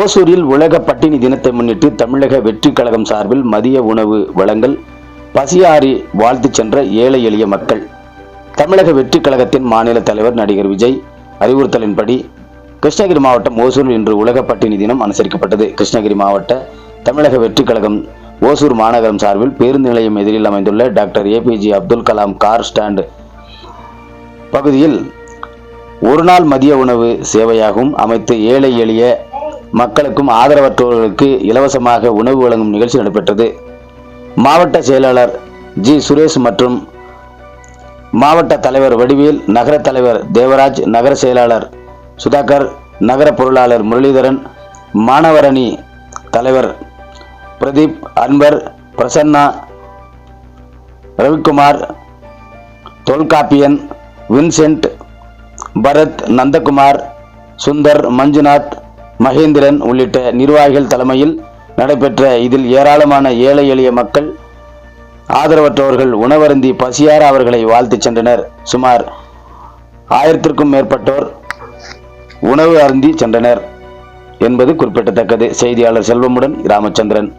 ஓசூரில் உலக பட்டினி தினத்தை முன்னிட்டு தமிழக வெற்றி கழகம் சார்பில் மதிய உணவு வழங்கல் பசியாறி வாழ்த்துச் சென்ற ஏழை எளிய மக்கள். தமிழக வெற்றி கழகத்தின் மாநில தலைவர் நடிகர் விஜய் அறிவுறுத்தலின்படி கிருஷ்ணகிரி மாவட்டம் ஓசூரில் இன்று உலக பட்டினி தினம் அனுசரிக்கப்பட்டது. கிருஷ்ணகிரி மாவட்ட தமிழக வெற்றி கழகம் ஓசூர் மாநகரம் சார்பில் பேருந்து நிலையம் எதிரில் அமைந்துள்ள doctor APJ Abdul Kalam car stand பகுதியில் ஒரு நாள் மதிய உணவு சேவையாகவும் அமைத்து ஏழை எளிய மக்களுக்கும் ஆதரவற்றோர்களுக்கு இலவசமாக உணவு வழங்கும் நிகழ்ச்சி நடைபெற்றது. மாவட்ட செயலாளர் ஜி சுரேஷ் மற்றும் மாவட்ட தலைவர் வடிவேல் நகர தலைவர் தேவராஜ் நகர செயலாளர் சுதாகர் நகர பொருளாளர் முரளிதரன் மாணவரணி தலைவர் பிரதீப் அன்பர் பிரசன்னா ரவிக்குமார் தொல்காப்பியன் வின்சென்ட் பரத் நந்தகுமார் சுந்தர் மஞ்சுநாத் மகேந்திரன் உள்ளிட்ட நிர்வாகிகள் தலைமையில் நடைபெற்ற இதில் ஏராளமான ஏழை எளிய மக்கள் ஆதரவற்றவர்கள் உணவருந்தி பசியார அவர்களை வாழ்த்துச் சென்றனர். சுமார் ஆயிரத்திற்கும் மேற்பட்டோர் உணவு அருந்தி சென்றனர் என்பது குறிப்பிடத்தக்கது. செய்தியாளர் செல்வமுடன் ராமச்சந்திரன்.